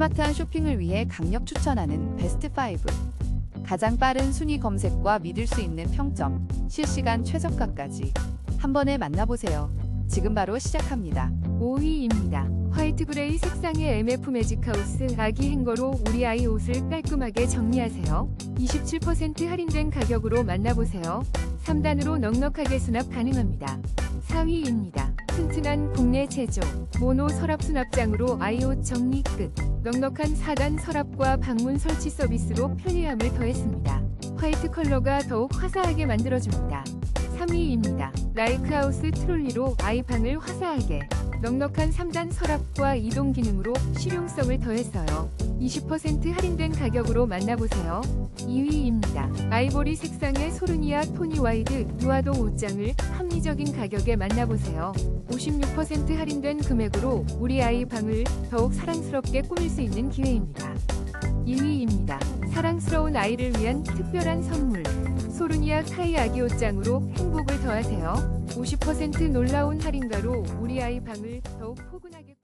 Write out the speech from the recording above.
스마트한 쇼핑을 위해 강력 추천하는 베스트 5. 가장 빠른 순위 검색과 믿을 수 있는 평점, 실시간 최저가까지 한 번에 만나보세요. 지금 바로 시작합니다. 5위입니다. 화이트 그레이 색상의 MF 매직하우스 아기 행거로 우리 아이 옷을 깔끔하게 정리하세요. 27% 할인된 가격으로 만나보세요. 3단으로 넉넉하게 수납 가능합니다. 4위입니다. 튼튼한 국내 제조 모노 서랍 수납장으로 아이 옷 정리 끝. 넉넉한 4단 서랍과 방문 설치 서비스로 편리함을 더했습니다. 화이트 컬러가 더욱 화사하게 만들어줍니다. 3위입니다. 라이크하우스 트롤리로 아이방을 화사하게 넉넉한 3단 서랍과 이동 기능으로 실용성을 더했어요. 20% 할인된 가격으로 만나보세요. 2위입니다. 아이보리 색상의 소르니아 토니 와이드 유아동 옷장을 합리적인 가격에 만나보세요. 56% 할인된 금액으로 우리 아이 방을 더욱 사랑스럽게 꾸밀 수 있는 기회입니다. 1위입니다. 사랑스러운 아이를 위한 특별한 선물. 소르니아 카이 아기 옷장으로 행복을 더하세요. 50% 놀라운 할인가로 우리 아이 방을 더욱 포근하게